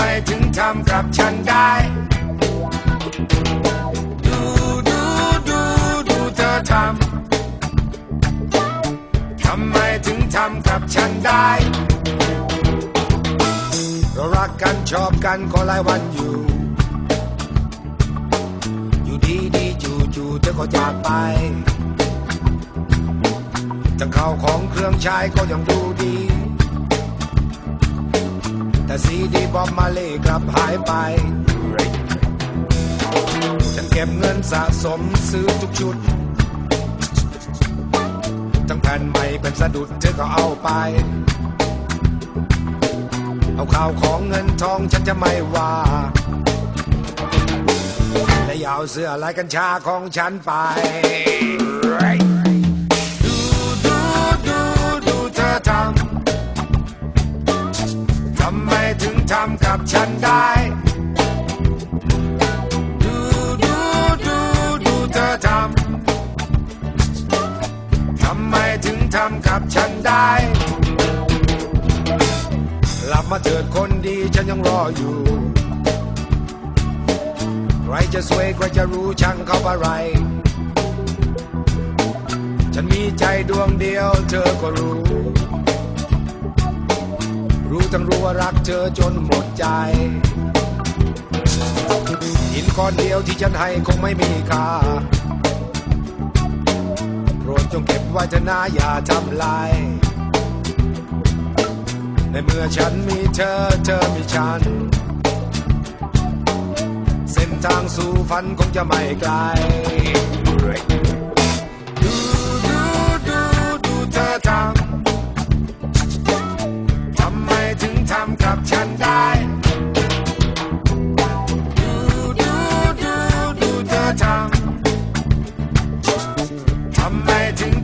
มถึงทำกับฉันได้ ดูดูดูดูเธอทำ ทำไมถึงทำกับฉันได้ เรารักกันชอบกันก็หลายวันอยู่ อยู่ดีดีจู่จู่เธอก็จากไปทั้งข้าวของเครื่องใช้ก็ยังดูดี แต่ซีดีบอมมาเล่กลับหายไป ฉันเก็บเงินสะสมซื้อทุกชุด ทั้งแผ่นใหม่เป็นสะดุดเธอก็เอาไป เอาข้าวของเงินทองฉันจะไม่ว่าและอยาเอาเสื้อลายกัญชาของฉันไปดูดูดูดูเธอทำำไมถึงทำกับฉันได้ ดูดูดูดูเธอทำ ทำไมถึงทำกับฉันได้กลับมาเถิดคนดีฉันยังรออยู่ ใครจะสวยใครจะรู้ช่างเขาอะไร ฉันมีใจดวงเดียวเธอก็รู้ รู้ทั้งรู้ว่ารักเธอจนหมดใจ หินก้อนเดียวที่ฉันให้คงไม่มีค่า โปรดจงเก็บไว้เถอะนะอย่าทำลาย ในเมื่อฉันมีเธอเธอมีฉัน เส้นทางสู่ฝันคงจะไม่ไกล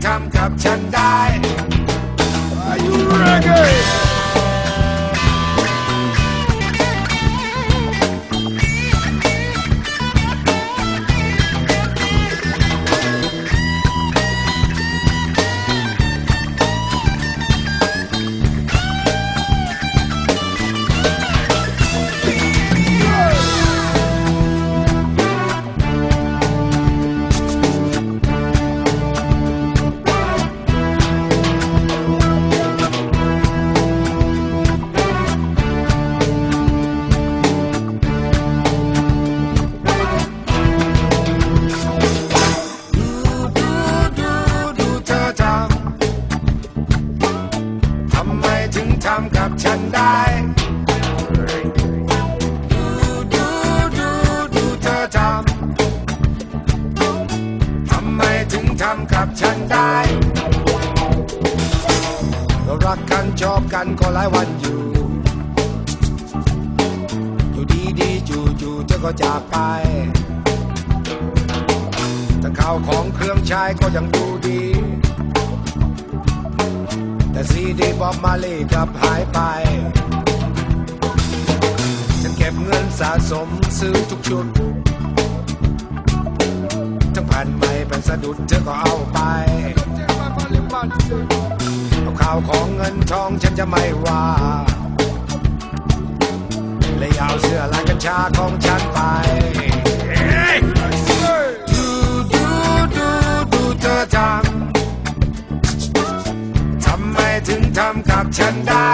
ทำกับฉันได้ Are you ready? ำกับฉันได้ เรารักกันชอบกันก็หลายวันอยู่ อยู่ดีดีจู่จู่เธอก็จากไปแต่ข้าวของเครื่องใช้ก็ยังดูดี แต่ซีดีบอมมาเล่กลับหายไป ฉันเก็บเงินสะสมซื้อทุกชุดทั้งผ่านใหม่เป็ นสะดุดเธอก็เอาไปเอาข้าวของเงินทองฉันจะไม่ว่าเลยเอาเสื้อลายกัญชาของฉันไปดูดูดูดูเธอทำทำไมถึงทำกับฉันได้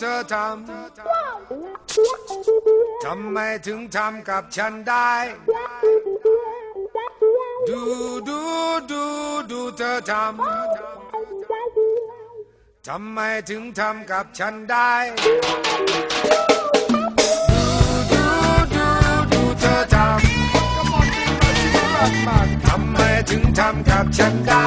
เธอทำ ทำไมถึงทำกับฉันได้ ดูดูดูดูเธอทำ ทำไมถึงทำกับฉันได้ดูดูดูดูเธอทำทำไมถึงทำกับฉันได้